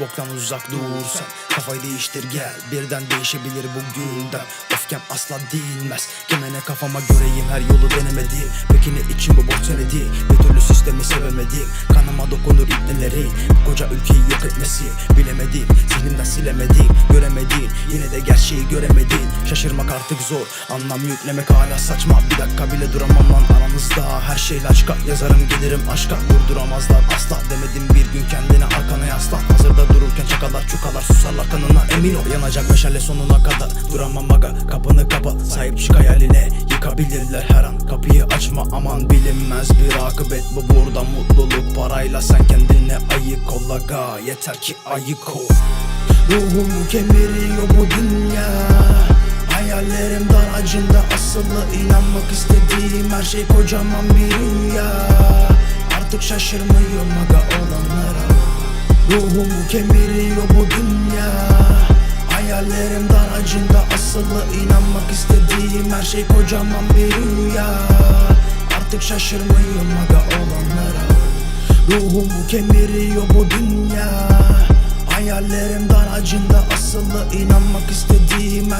bu boktan uzak dur sen Kafayı değiştir gel. Birden değişebilir bugünden Öfkem asla değilmez. Kime kafama göreyim her yolu denemedim Peki ne için bu borç senedi Bir türlü sistemi sevemedim Kanıma dokunur ipneleri Bu koca ülkeyi yok etmesi. Bilemedim zihnimden silemedim Göremedim yine de gerçeği göremedin Şaşırmak artık zor. Anlam yüklemek hala saçma. Bir dakika bile duramam lan aranızda. Her şeyle aşka yazarım gelirim aşka. Durduramazlar asla demedim bir gün kendine arkana yaslan Hazırda çakalar çukalar susarlar kanına. Emin ol Yanacak meşale sonuna kadar. Duramam aga kapını kapat Sahip çık hayaline. Yıkabilirler her an. Kapıyı açma aman bilinmez bir akıbet. Bu burada mutluluk parayla sen kendine ayık ol aga. Yeter ki ayık ol. Ruhumu kemiriyor bu dünya. Hayallerim daracında asılı. İnanmak istediğim her şey kocaman bir rüya. Artık şaşırmıyorum aga olanlara Ruhumu kemiriyor bu dünya. Hayallerim daracında asılı inanmak istediğim her şey kocaman bir rüya. Artık şaşırmıyorum aga olanlara. Ruhumu kemiriyor bu dünya. Hayallerim daracında asılı inanmak istediğim her